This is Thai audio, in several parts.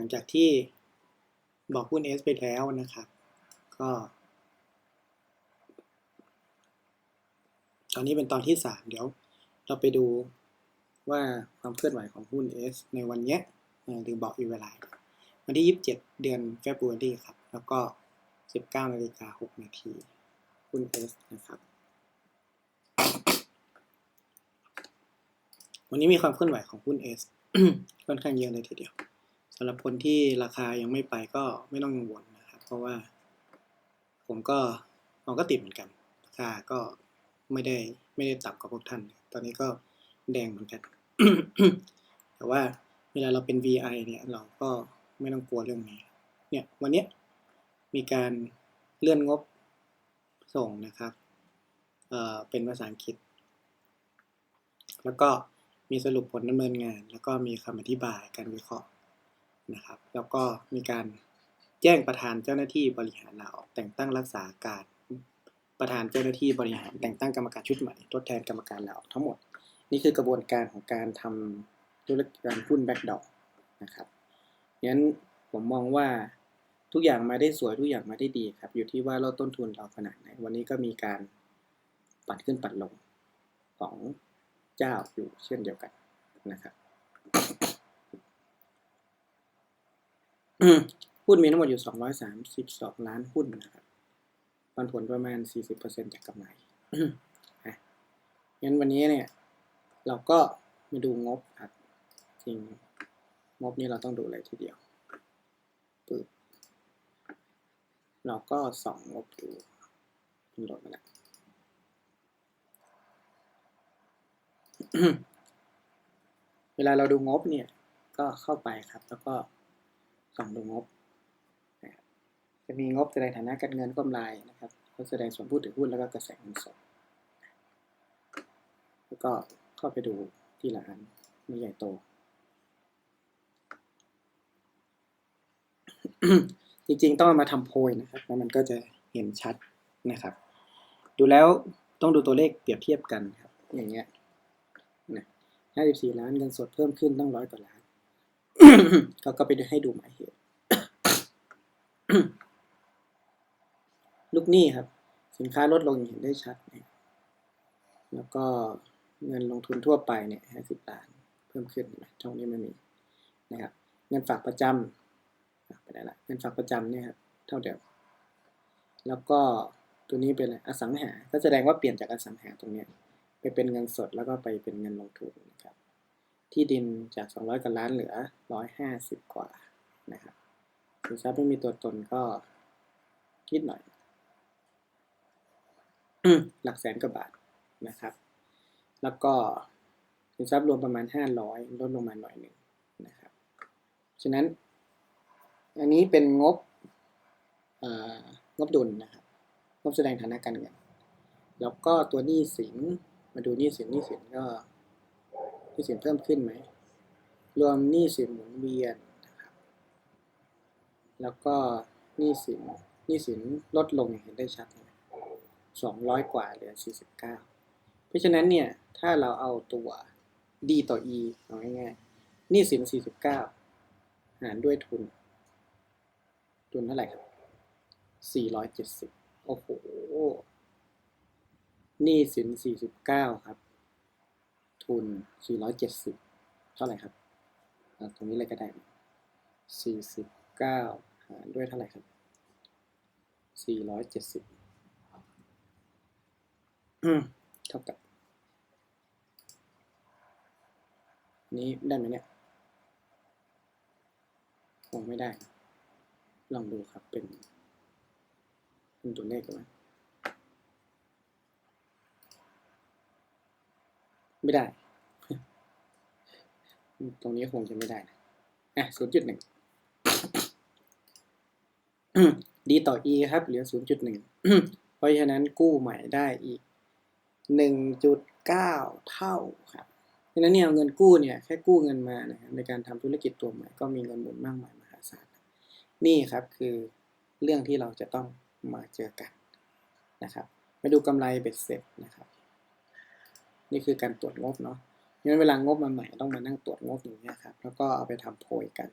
ลังจากที่บอกหุ้น S ไปแล้วนะครับ ก็ ตอนนี้เป็นตอนที่สามเดี๋ยวเราไปดูว่าความเคลื่อนไหวของหุ้น S ในวันนี้ยเอ่อลืมบอกอีเวลาวันที่ 27 เดือน February ครับ แล้วก็ 19นาฬิกา6นาทีหุ้น S นะครับ วันนี้มีความเคลื่อนไหวของหุ้น S ค่อนข้างเยอะเลยทีเดียวำหรับคนที่ราคายังไม่ไปก็ไม่ต้องกังวลนะครับ เพราะว่า ผมก็ผมก็ติดเหมือนกัน ราคาก็ไม่ได้ไม่ได้ต่ำกว่าพวกท่าน ตอนนี้ก็แดงเหมือนกัน แต่ว่าเวลาเราเป็น VI เนี่ยเราก็ไม่ต้องกลัวเรื่องนี้ เนี่ยวันนี้มีการเลื่อนงบส่งนะครับเอ่อเป็นภาษาอังกฤษ แล้วก็มีสรุปผลดำเนินงาน แล้วก็มีคำอธิบายการวิเคราะห์ นะครับ แล้วก็มีการแจ้งประธานเจ้าหน้าที่บริหารลาออกแต่งตั้งรักษาการประธานเจ้าหน้าที่บริหารแต่งตั้งกรรมการชุดใหม่ทดแทนกรรมการลาออกทั้งหมด นี่คือกระบวนการของการทำธุรกิจการหุ้นแบ็กดอกนะครับงั้นผมมองว่าทุกอย่างมาได้สวยทุกอย่างมาได้ดีครับ อยู่ที่ว่าเราต้นทุนเราขนาดไหน วันนี้ก็มีการปัดขึ้นปัดลงของเจ้าอยู่เช่นเดียวกันนะครับ หุ้นมีทั้งหมดอยู่232ล้านหุ้นนะครับปันผลประมาณ40%จากกำไรงั้นวันนี้เนี่ย เราก็มาดูงบครับ จริง งบนี้เราต้องดูเลยทีเดียวปึ๊บเราก็ส่องงบดูมันโหลดมาแล้วเวลาเราดูงบเนี่ย ก็เข้าไปครับ แล้วก็ ส่องดูงบ จะมีงบแสดงฐานะการเงินกำไรนะครับก็แสดงส่วนผู้ถือหุ้นแล้วก็กระแสเงินสด แล้วก็เข้าไปดูที่ละอันไม่ใหญ่โต จริงๆต้องมาทำโพยนะครับแล้วมันก็จะเห็นชัดนะครับ ดูแล้วต้องดูตัวเลขเปรียบเทียบกันครับ อย่างเงี้ยนะ54 ล้านเงินสดเพิ่มขึ้นตั้งร้อยกว่าล้าน เขาก็ไปให้ดูหมายเหตุลูกหนี้ครับ สินค้าลดลงเห็นได้ชัดนะแล้วก็เงินลงทุนทั่วไปเนี่ย50ล้าน เพิ่มขึ้นนไหมช่องนี้ไม่มีนะครับ เงินฝากประจำไปได้ละเงินฝากประจำเนี่ยครับเท่าเดิมแล้วก็ตัวนี้เป็นอะไรอสังหา ก็แสดงว่าเปลี่ยนจากอสังหาตรงเนี้ยไปเป็นเงินสดแล้วก็ไปเป็นเงินลงทุนนะครับ ที่ดินจาก 200กว่าล้านเหลือ 150 กว่านะครับสินทรัพย์ไม่มีตัวตนก็นิดหน่อย หลักแสนกว่าบาทนะครับ แล้วก็สินทรัพย์รวมประมาณ 500 ลดลงมาหน่อยหนึ่งนะครับ ฉะนั้น อันนี้เป็นงบงบดุลนะครับ งบแสดงฐานะการเงิน แล้วก็ตัวหนี้สิน มาดูหนี้สินหนี้สินก็ นี้สินเพิ่มขึ้นไหม รวมหนี้สินหมุนเวียนนะครับแล้วก็หนี้สินหนี้สินลดลงเห็นได้ชัดเลยสองร้อยกว่าเหลือสี่สิบเก้าเพราะฉะนั้นเนี่ย ถ้าเราเอาตัว D ต่อ E เอาง่ายๆหนี้สินสี่สิบเก้าหารด้วยทุน ทุนเท่าไหร่ครับสี่ร้อยเจ็ดสิบโอ้โหหนี้สินสี่สิบเก้าครับ ทุนสี่ร้อยเท่าไหร่ครับ ตรงนี้เลยก็ได้สี่สิบเก้าหารด้วยเท่าไหร่ครับสี่ร้อยเจ็ดสิบเท่ากับ นี้ได้ไหมเนี่ยคงไม่ได้ ลองดูครับเป็น เป็นตัวเลขกันไหม ไม่ได้ ตรงนี้คงจะไม่ได้นะอะศูนย์จุดหนึ่งดีต่อ e ครับ เหลือศูนย์จุดหนึ่งเพราะฉะนั้นกู้ใหม่ได้อีกหนึ่งจุดเก้าเท่าครับเพราะฉะนั้นเนี่ยเงินกู้เนี่ยแค่กู้เงินมานะครับในการทำธุรกิจตัวใหม่ก็มีเงินหมุนมากมายมหาศาลนี่ครับคือเรื่องที่เราจะต้องมาเจอกันนะครับ มาดูกำไรเบ็ดเสร็จนะครับ นี่คือการตรวจงบเนาะงั้นเวลางบมาใหม่ต้องมานั่งตรวจงบอย่างเงี้ยครับ แล้วก็เอาไปทำโพยกัน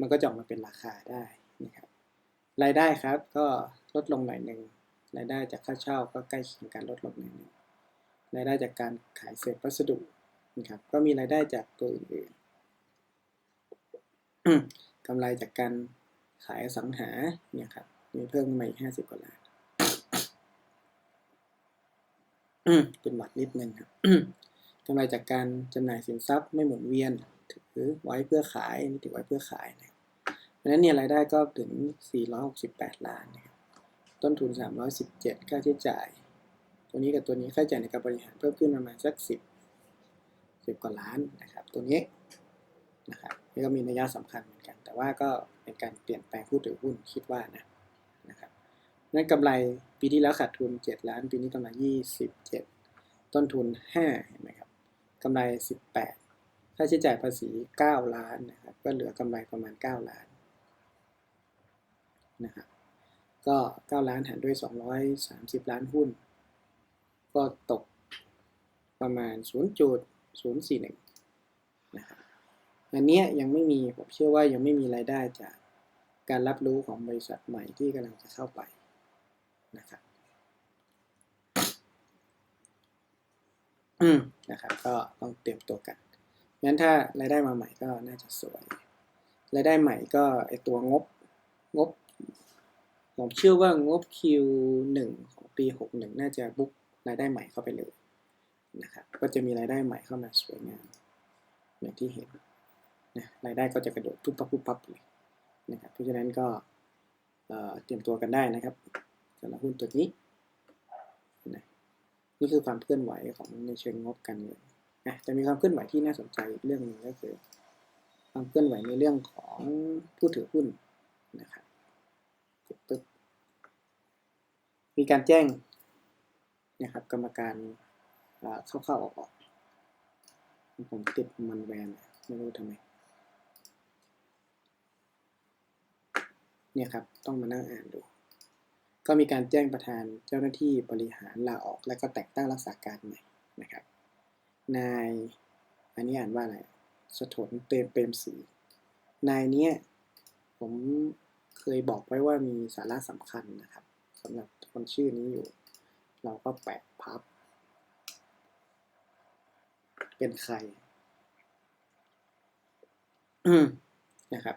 มันก็จะออกมาเป็นราคาได้นะครับรายได้ครับก็ลดลงหน่อยหนึ่งรายได้จากค่าเช่าก็ใกล้เคียงกันลดลงหน่อยหนึ่งรายได้จากการขายเศษวัสดุนะครับ ก็มีรายได้จากตัวอื่นๆกำไรจากการขายสังหาเนี่ยครับมีเพิ่มมาอีกห้าสิบกว่าล้าน เป็นหวัดนิดนึงครับกำไรจากการจำหน่ายสินทรัพย์ไม่หมุนเวียน ถือไว้เพื่อขายนี่ถือไว้เพื่อขายนะเพราะนั้นเนี่ยรายได้ก็ถึง 468 ล้านนะครับต้นทุน 317 ค่าใช้จ่าย ตัวนี้กับตัวนี้ค่าใช้จ่ายในการบริหารเพิ่มขึ้นประมาณสัก 10 10 กว่าล้านนะครับ ตัวนี้นะครับนี่ก็มีนัยสำคัญเหมือนกัน แต่ว่าก็เป็นการเปลี่ยนแปลงผู้ถือหุ้นคิดว่านะนะครับ นั้นกำไรปีที่แล้วขาดทุน 7 ล้าน ปีนี้กำไร 27 ต้นทุน5เห็นไหมครับกำไร 18 ค่าใช้จ่ายภาษี 9 ล้านนะครับก็เหลือกำไรประมาณ 9 ล้านนะครับก็ 9 ล้านหารด้วย 230 ล้านหุ้น ก็ตกประมาณ 0.041นะครับอันนี้ยังไม่มี ผมเชื่อว่ายังไม่มีรายได้จากการรับรู้ของบริษัทใหม่ที่กำลังจะเข้าไป นะครับ อืมนะครับ ก็ต้องเตรียมตัวกันงั้นถ้ารายได้มาใหม่ก็น่าจะสวยรายได้ใหม่ก็ไอตัวงบงบ ผมเชื่อว่างบ Q1 ของปี 61 น่าจะบุ๊กรายได้ใหม่เข้าไปเลยนะครับ ก็จะมีรายได้ใหม่เข้ามาสวยงามอย่างที่เห็นนะรายได้ก็จะกระโดดปุ๊บปั๊บปุ๊บปั๊บเลยนะครับเพราะฉะนั้นก็เตรียมตัวกันได้นะครับำหรับหุ้นตัวนี้นะนี่คือความเคลื่อนไหวของในเชิงงบการเงินนะจะมีความเคลื่อนไหวที่น่าสนใจอีกเรื่องหนึ่งก็คือ ความเคลื่อนไหวในเรื่องของผู้ถือหุ้นนะครับปึ๊บมีการแจ้งนะครับกรรมการเข้าๆออกๆผมติดมันแวนไม่รู้ทำไมเนี่ยครับ ต้องมานั่งอ่านดู ก็มีการแจ้งประธานเจ้าหน้าที่บริหารลาออกและก็แต่งตั้งรักษาการใหม่นะครับ นายอันนี้อ่านว่าอะไรสถนเตมเปรมศรีนายเนี้ยผมเคยบอกไว้ว่ามีสาระสำคัญนะครับสำหรับคนชื่อนี้อยู่ เราก็แปะพับ เป็นใครนะครับ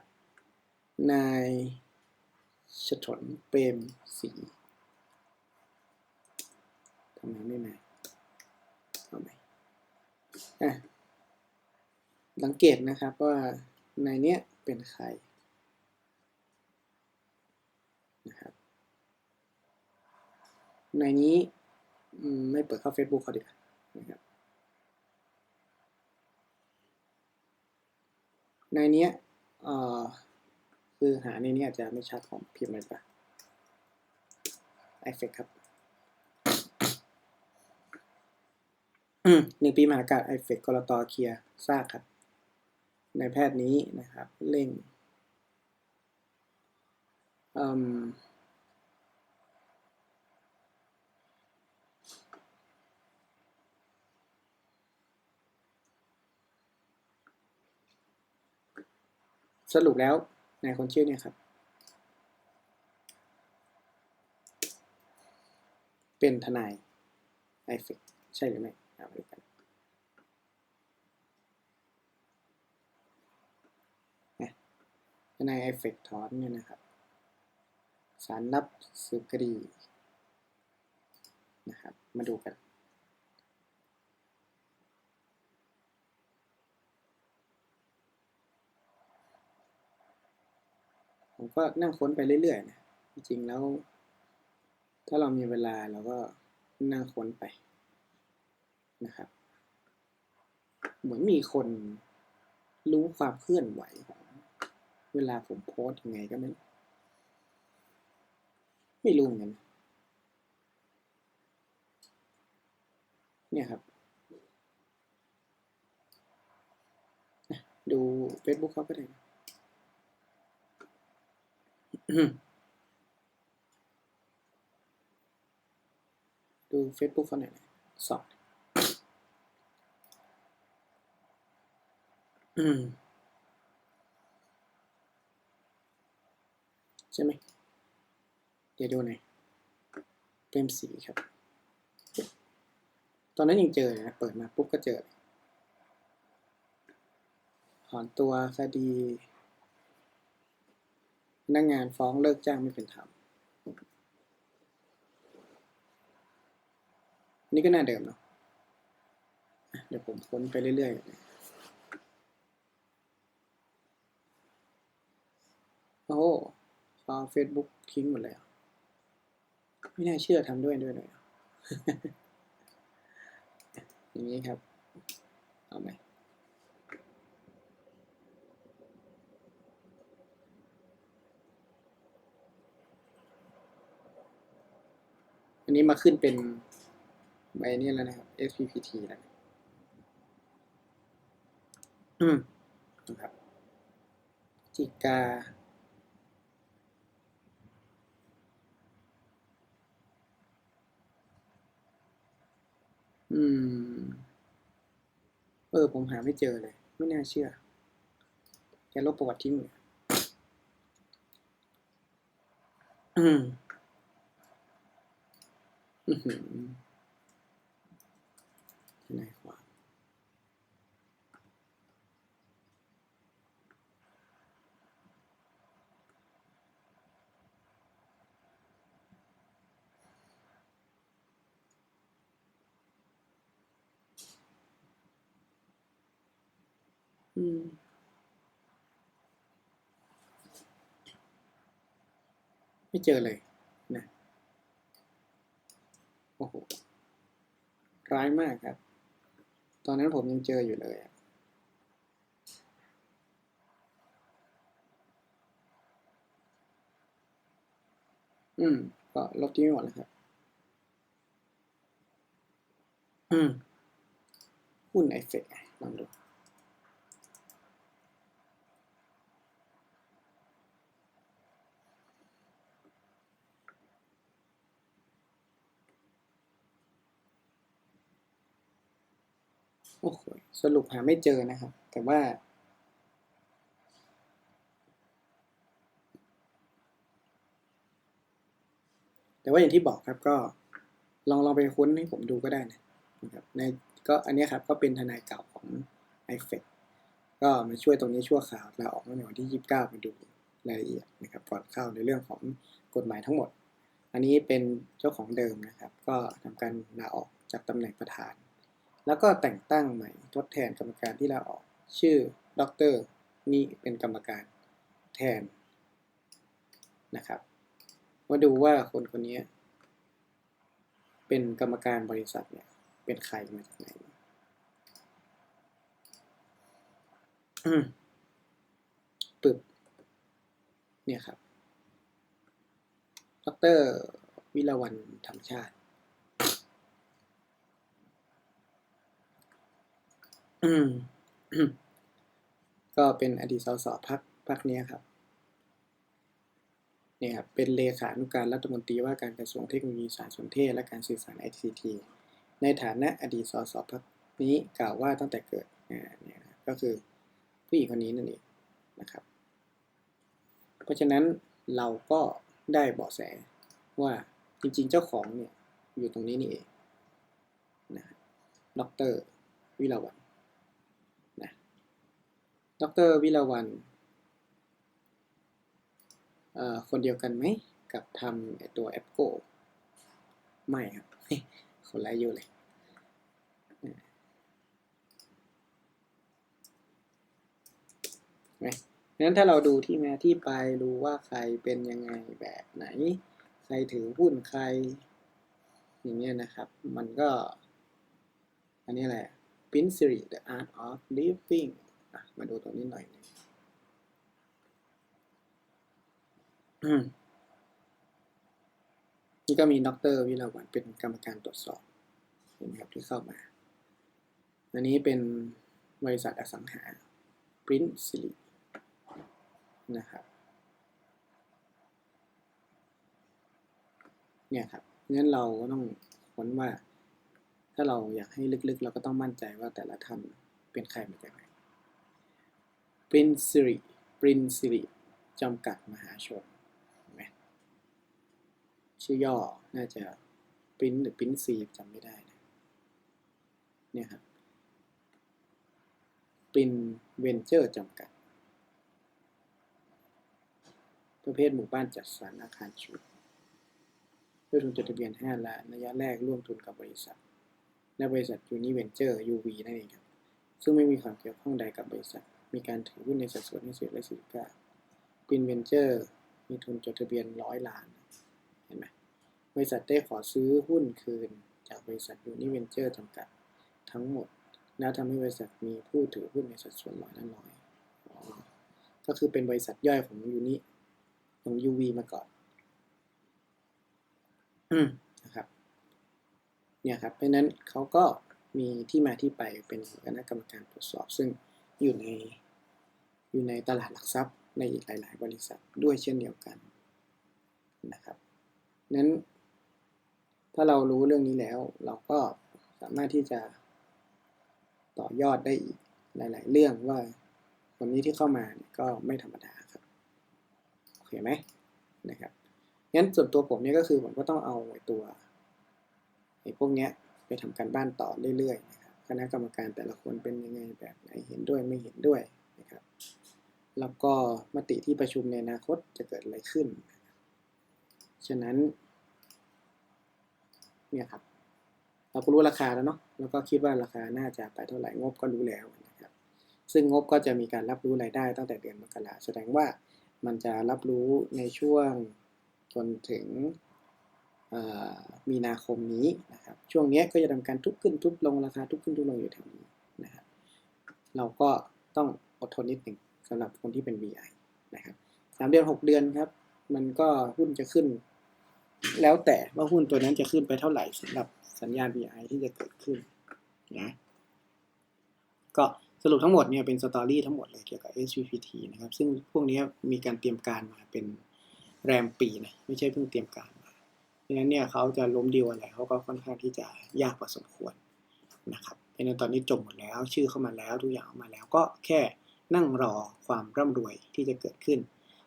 นาย ฉถนเปรมศรีทำไมไม่มาเอาไหมอะสังเกตนะครับว่าในเนี้ยเป็นใครนะครับในนี้ไม่เปิดเข้า Facebook เขาดีกว่านะครับในเนี้ยเอ่อ คือหาในนี้อาจจะไม่ชัดของพิมพ์เลยปะเอฟเฟกครับหนึ่งปีมหากาศไอเฟกกรตอเคลียซากครับ ในแพทย์นี้นะครับ เร่งสรุปแล้ว นายคนชื่อเนี่ยครับ เป็นทนายไอเฟกใช่หรือไม่เอาไปดูกันทนายไอเฟกถอนเนี่ยนะครับสารนับสืบคดีนะครับ มาดูกัน ผมก็นั่งค้นไปเรื่อยๆนะ จริงๆแล้ว ถ้าเรามีเวลาเราก็นั่งค้นไปนะครับ เหมือนมีคนรู้ความเคลื่อนไหวของเวลาผมโพสยังไงก็ไม่ไม่รู้เหมือนกันเนี่ยครับ ดู Facebook เขาก็ได้ ดู Facebook เขาหน่อยสองใช่ไหม เดี๋ยวดูหน่อยเปรมสีครับ ตอนนั้นยังเจอเลยนะ เปิดมาปุ๊บก็เจอถอนตัวคดี นักงานฟ้องเลิกจ้างไม่เป็นธรรมนี่ก็น่าเดิมเนาะเดี๋ยวผมค้นไปเรื่อยๆ โอ้โหฟ้องเฟซบุ๊กทิ้งหมดเลยเหรอไม่น่าเชื่อทำด้วยด้วยเลยเหรออย่างนี้ครับ เอาไหม อันนี้มาขึ้นเป็นใบนี้แล้วนะครับ SPPT แล้วนะอืมนะครับจิกาอืม เออ ผมหาไม่เจอเลย ไม่น่าเชื่อแกลบประวัติทิ้งอืม ทนายความอืมไม่เจอเลย โอ้โห ร้ายมากครับ ตอนนั้นผมยังเจออยู่เลยอืม ก็ลบทิ้งไปหมดแล้วครับ อืม หุ้นไอเฟกลองดู โอ้โหสรุปหาไม่เจอนะครับ แต่ว่า แต่ว่าอย่างที่บอกครับก็ลองลองไปค้นให้ผมดูก็ได้นะนะครับในก็อันนี้ครับก็เป็นทนายเก่าของ i f e c ก็มาช่วยตรงนี้ชั่วคราวลาออกเมื่อวันที่ 29 มาดูรายละเอียดนะครับก่อนเข้าในเรื่องของกฎหมายทั้งหมด อันนี้เป็นเจ้าของเดิมนะครับ ก็ทำการลาออกจากตำแหน่งประธาน แล้วก็แต่งตั้งใหม่ทดแทนกรรมการที่ลาออก ชื่อดรนี่เป็นกรรมการแทนนะครับ มาดูว่าคนคนนี้เป็นกรรมการบริษัทเนี่ยเป็นใครมาจากไหนอืมปึบเนี่ยครับดรวิลาวันธรรมชาติ อืม ก็เป็นอดีตสสพักพักนี้ครับเนี่ยครับเป็นเลขานุการรัฐมนตรีว่าการกระทรวงเทคโนโลยีสารสนเทศและการสื่อสาร ICT ในฐานะอดีตสสพักนี้กล่าวว่าตั้งแต่เกิดเนี่ยก็คือผู้หญิงคนนี้นั่นเองนะครับ เพราะฉะนั้นเราก็ได้เบาะแสว่าจริงๆเจ้าของเนี่ยอยู่ตรงนี้นี่เองนะดรวิลาวัน ดรวิลาวันคนเดียวกันไหมกับทำตัวแอปโกไม่ครับคนละอยู่เลยไหมงั้นถ้าเราดูที่มาที่ไปรู้ว่าใครเป็นยังไงแบบไหน ใครถือหุ้นใคร อย่างเงี้ยนะครับ มันก็ อันนี้แหละ Pin Siri The Art of Living มาดูตรงนี้หน่อยนึงอืมนี่ก็มีดรวิลาวันเป็นกรรมการตรวจสอบเห็นไหมครับที่เข้ามา อันนี้เป็นบริษัทอสังหา Print Siri นะครับเนี่ยครับงั้นเราก็ต้องค้นว่า ถ้าเราอยากให้ลึกๆ เราก็ต้องมั่นใจว่าแต่ละท่านเป็นใครมาจากไหน Prin Siri Prin Siri จำกัดมหาชนชื่อย่อน่าจะปรินหรือปรินซีจำไม่ได้นะเนี่ยครับปรินเวนเจอร์จำกัด ประเภทหมู่บ้านจัดสรรอาคารชุดด้วยทุนจดทะเบียน 5 ล้านระยะแรกร่วมทุนกับบริษัท และบริษัทยูนิเวนเจอร์ UV นั่นเองครับ ซึ่งไม่มีความเกี่ยวข้องใดกับบริษัท มีการถือหุ้นในสัดส่วนที่สิบและสิบเก้าปินเวนเจอร์มีทุนจดทะเบียนร้อยล้าน เห็นไหมบริษัทได้ขอซื้อหุ้นคืนจากบริษัทยูนิเวนเจอร์จำกัดทั้งหมด แล้วทำให้บริษัทมีผู้ถือหุ้นในสัดส่วนร้อยละร้อยก็คือเป็นบริษัทย่อยของยูนิของ UV มาก่อนนะครับ เนี่ยครับ เพราะนั้นเขาก็มีที่มาที่ไปเป็นคณะกรรมการตรวจสอบซึ่ง อยู่ในอยู่ในตลาดหลักทรัพย์ในอีกหลาย ๆ บริษัทด้วยเช่นเดียวกันนะครับนั้นถ้าเรารู้เรื่องนี้แล้ว เราก็สามารถที่จะต่อยอดได้อีกหลาย ๆ เรื่องว่าคนนี้ที่เข้ามาเนี่ยก็ไม่ธรรมดาครับโอเคไหมนะครับงั้นส่วนตัวผมเนี่ยก็คือผมก็ต้องเอาตัวไอ้พวกเนี้ยไปทำการบ้านต่อเรื่อย ๆ คณะกรรมการแต่ละคนเป็นยังไงแบบไหนเห็นด้วยไม่เห็นด้วยนะครับ แล้วก็มติที่ประชุมในอนาคตจะเกิดอะไรขึ้น ฉะนั้นเนี่ยครับเราก็รู้ราคาแล้วเนาะแล้วก็คิดว่าราคาน่าจะไปเท่าไหร่งบก็รู้แล้วนะครับ ซึ่งงบก็จะมีการรับรู้รายได้ตั้งแต่เดือนมกราแสดงว่ามันจะรับรู้ในช่วงจนถึง มีนาคมนี้นะครับ ช่วงนี้ก็จะทำการทุบขึ้นทุบลงราคาทุบขึ้นทุบลงอยู่แถวนี้นะครับ เราก็ต้องอดทนนิดหนึ่งสำหรับคนที่เป็น VI นะครับสามเดือนหกเดือนครับ มันก็หุ้นจะขึ้น แล้วแต่ว่าหุ้นตัวนั้นจะขึ้นไปเท่าไหร่สำหรับสัญญาณ VI ที่จะเกิดขึ้นนะก็สรุปทั้งหมดเนี่ยเป็นสตอรี่ทั้งหมดเลยเกี่ยวกับ SVPT นะครับ ซึ่งพวกนี้มีการเตรียมการมาเป็นแรมปีนะไม่ใช่เพิ่งเตรียมการ มาเพราะฉะนั้นเนี่ยเขาจะล้มดีลอะไรเขาก็ค่อนข้างที่จะยากพอสมควรนะครับเพราะฉะนั้นตอนนี้จบหมดแล้วชื่อเข้ามาแล้วทุกอย่างออกมาแล้วก็แค่นั่งรอความร่ำรวยที่จะเกิดขึ้น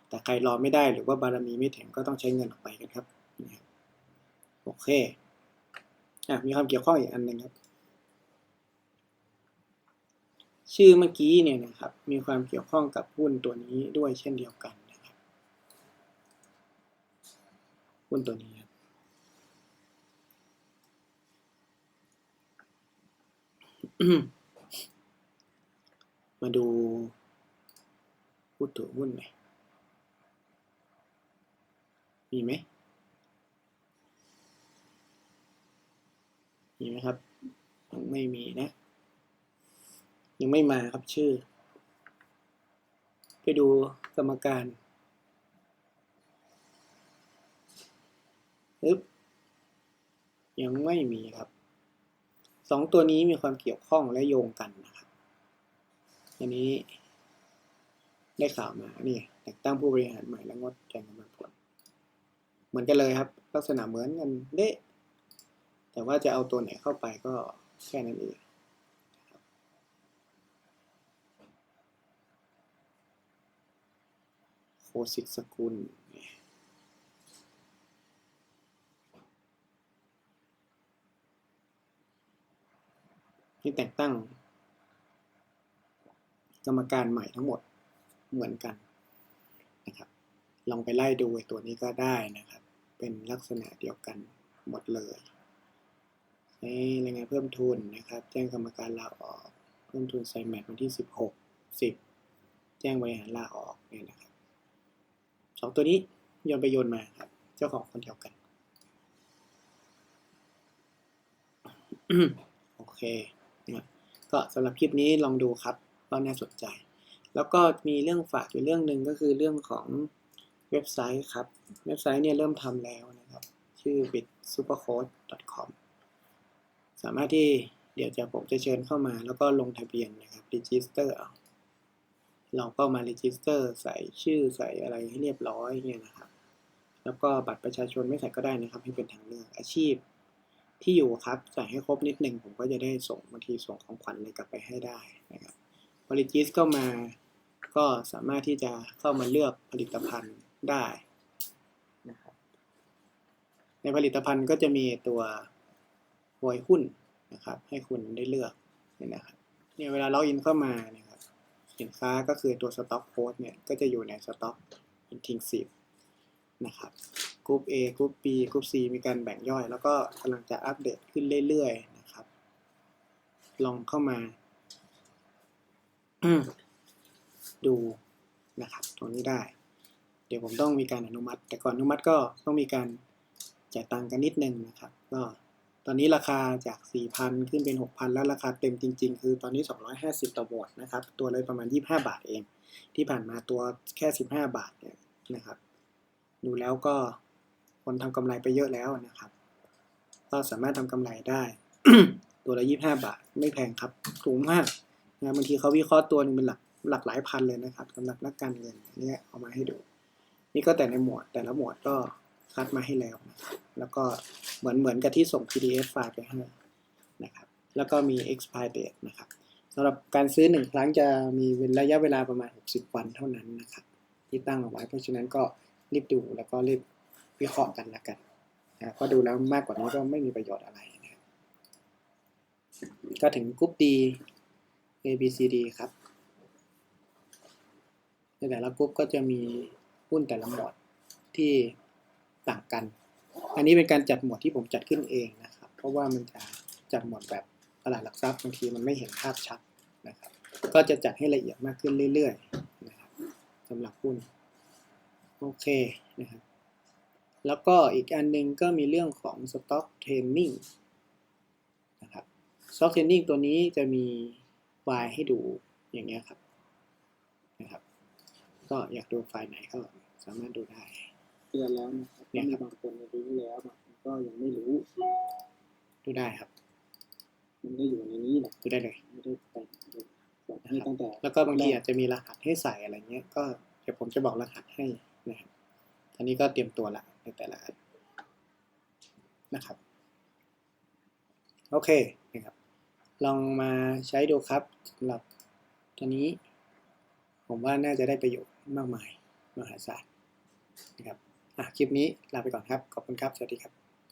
แต่ใครรอไม่ได้หรือว่าบารมีไม่ถึงก็ต้องใช้เงินออกไปกันครับโอเคอะมีความเกี่ยวข้องอีกอันหนึ่งครับ ชื่อเมื่อกี้เนี่ยนะครับ มีความเกี่ยวข้องกับหุ้นตัวนี้ด้วยเช่นเดียวกันนะครับหุ้นตัวนี้ครับ มาดูพูดถือหุ้นหน่อยมีไหมมีไหมครับ ยังไม่มีนะ ยังไม่มาครับชื่อ ไปดูกรรมการปึ๊บยังไม่มีครับ สองตัวนี้มีความเกี่ยวข้องและโยงกันนะครับ อันนี้ได้ข่าวมานี่แต่งตั้งผู้บริหารใหม่และงดแจ้งกำลังผลเหมือนกันเลยครับ ลักษณะเหมือนกันเด้แต่ว่าจะเอาตัวไหนเข้าไปก็แค่นั้นเองโคสิกสกุล นี่แต่งตั้ง กรรมการใหม่ทั้งหมดเหมือนกันนะครับ ลองไปไล่ดูตัวนี้ก็ได้นะครับ เป็นลักษณะเดียวกันหมดเลยให้รายงานเพิ่มทุนนะครับ แจ้งกรรมการลาออก เพิ่มทุนไซแมทวันที่ 16 10 แจ้งบริหารลาออกเนี่ยนะครับสองตัวนี้โยนไปโยนมาครับ เจ้าของคนเดียวกัน โอเค ก็สำหรับคลิปนี้ลองดูครับว่าน่าสนใจ แล้วก็มีเรื่องฝากอยู่เรื่องหนึ่งก็คือเรื่องของเว็บไซต์ครับ เว็บไซต์เนี่ยเริ่มทำแล้วนะครับ ชื่อ bitsupercode.com สามารถที่เดี๋ยวจะผมจะเชิญเข้ามาแล้วก็ลงทะเบียนนะครับรีจิสเตอร์เอาเราก็มารีจิสเตอร์ใส่ชื่อใส่อะไรให้เรียบร้อยเนี่ยนะครับ แล้วก็บัตรประชาชนไม่ใส่ก็ได้นะครับ ให้เป็นทางเลือกอาชีพ ที่อยู่ครับใส่ให้ครบนิดนึงผมก็จะได้ส่งบางทีส่งของขวัญอะไรกลับไปให้ได้นะครับพอรีจิสเข้ามาก็สามารถที่จะเข้ามาเลือกผลิตภัณฑ์ได้นะครับในผลิตภัณฑ์ก็จะมีตัวโวยหุ้นนะครับ ให้คุณได้เลือกเนี่ยนะครับเนี่ยเวลาล็อกอินเข้ามาเนี่ยครับสินค้าก็คือตัวสต็อกโค้ดเนี่ยก็จะอยู่ในสต็อกอินทิงซีนะครับ กรุ๊ป A กรุ๊ป B กรุ๊ป C มีการแบ่งย่อย แล้วก็กำลังจะอัปเดตขึ้นเรื่อยๆนะครับ ลองเข้ามา ดูนะครับตรงนี้ได้ เดี๋ยวผมต้องมีการอนุมัติ แต่ก่อนอนุมัติก็ต้องมีการจ่ายตังค์กันนิดนึงนะครับ ก็ตอนนี้ราคาจาก 4,000 ขึ้นเป็น 6,000 แล้วราคาเต็มจริง ๆ คือตอนนี้ 250 ต่อหมวดนะครับ ตัวเลยประมาณ 25 บาทเอง ที่ผ่านมาตัวแค่ 15 บาทเนี่ยนะครับ ดูแล้วก็ คนทำกำไรไปเยอะแล้วนะครับ ก็สามารถทำกำไรได้ตัวละ25บห้าบาท ไม่แพงครับถูกมากนะบางทีเขาวิเคราะห์ตัวนึงเป็นหลักหลักหลายพันเลยนะครับสำหรับนักการเงินอันนี้เอามาให้ดู นี่ก็แต่ในหมวดแต่ละหมวดก็คัดมาให้แล้วนะครับแล้วก็เหมือนเหมือนกับที่ส่ง PDF ไฟล์ไปให้นะครับ แล้วก็มี expire date นะครับสำหรับการซื้อหนึ่งครั้งจะมีระยะเวลาประมาณ 60 วันเท่านั้นนะครับ ที่ตั้งเอาไว้เพราะฉะนั้นก็รีบดูแล้วก็รีบ วิเคราะห์กันละกันนะเพราะดูแล้วมากกว่านี้ก็ไม่มีประโยชน์อะไรนะก็ถึงกรุ๊ป D A B C D ครับในแต่ละกรุ๊ปก็จะมีหุ้นแต่ละหมวดที่ต่างกัน อันนี้เป็นการจัดหมวดที่ผมจัดขึ้นเองนะครับ เพราะว่ามันจะจัดหมวดแบบตลาดหลักทรัพย์บางทีมันไม่เห็นภาพชัดนะครับ ก็จะจัดให้ละเอียดมากขึ้นเรื่อยๆนะครับสำหรับหุ้น โอเคนะครับ แล้วก็อีกอันหนึงก็มีเรื่องของ Stock Training นะครับ Stock Training ตัวนี้จะมีไฟล์ให้ดูอย่างเงี้ยครับนะครับ ก็อยากดูไฟล์ไหนก็สามารถดูได้เตือนแล้วนะครับเนี่ยมีครับบางคนรู้แล้วบางคนก็ยังไม่รู้ ดูได้ครับ มันก็อยู่ในนี้แหละดูได้เลยไม่ได้แต่งส่งให้ตั้งแต่แล้วก็บางทีอาจจะมีรหัสให้ใส่อะไรเงี้ย ก็เดี๋ยวผมจะบอกรหัสให้นะครับอันนี้ก็เตรียมตัวละ ในแต่ละอันนะครับ โอเคนะครับ ลองมาใช้ดูครับสำหรับตัวนี้ ผมว่าน่าจะได้ประโยชน์มากมายมหาศาลนะครับอะคลิปนี้ลาไปก่อนครับ ขอบคุณครับ สวัสดีครับ